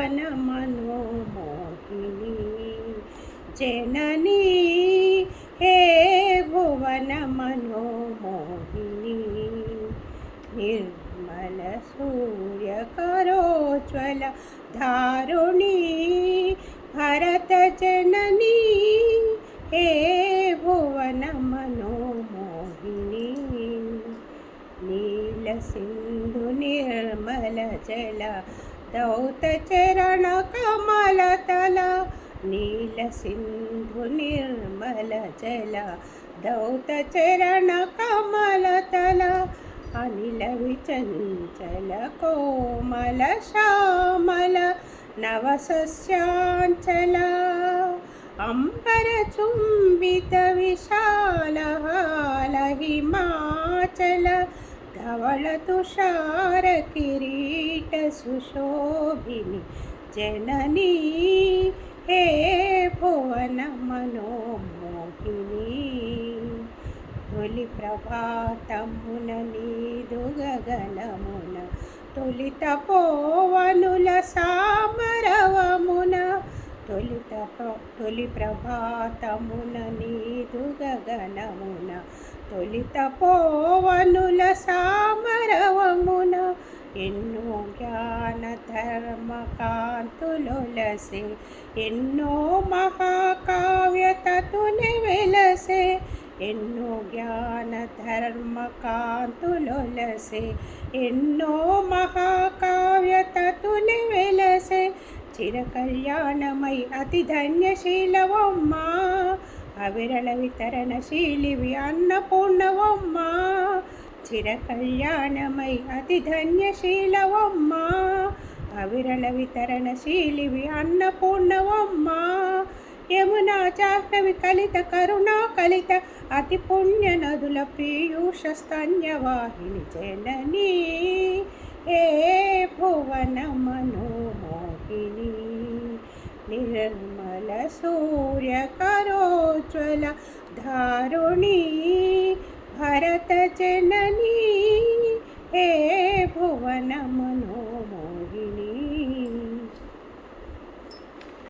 भुवन मनोमोहिनी। जननी, हे भुवन मनोमोहिनी। निर्मल सूर्य करोज्वल धारुणी। भरत जननी, हे भुवन मनोमोहिनी। नीलसिन्धुनिर्मलजल దౌత చరణ కమల తల నీల సింధు నిర్మల జల. దౌత చరణ కమల తల అనిల విచంచల కోమల శ్యామల నవసస్యాంచల అంబర చుంబిత విశాల హిమాచల ధవళ తుషార కిరీట సుశోభిని హే భువన మనోమోహిని. తొలి ప్రభాతమున నీదు గగనమున తొలిత పోవనుల సామరవమున తొలిత ప్ర- తొలి ప్రభాతమున నీదు గగనమున తొలిత పోవనుల సా జ్ఞాన ధర్మ కాంతులొలసే ఎన్నో మహాకావ్య తతుని వెలసే ఎన్నో జ్ఞాన ధర్మ కాంతులొలసే ఎన్నో మహాకావ్య తతుని వెలసే చిర కళ్యాణమై అతి ధన్యశీలవమ్మ అవిరళ వితరణశీలివి అన్నపూర్ణవమ్మ చిర కళ్యాణమై అతి ధన్యశీలవమ్మ అవిరళ వితరణశీలివి అన్నపూర్ణవమ్మ. యమునా జాహ్నవి కలిత కరుణా కలిత అతి పుణ్య నదుల పీయూష స్తన్యవాహిని జననీ. ఏ భువన మనోమోహిని నిర్మల సూర్యకరోజ్వల ధారుణీ భరత జననీ. హే భువన మనోమోహిని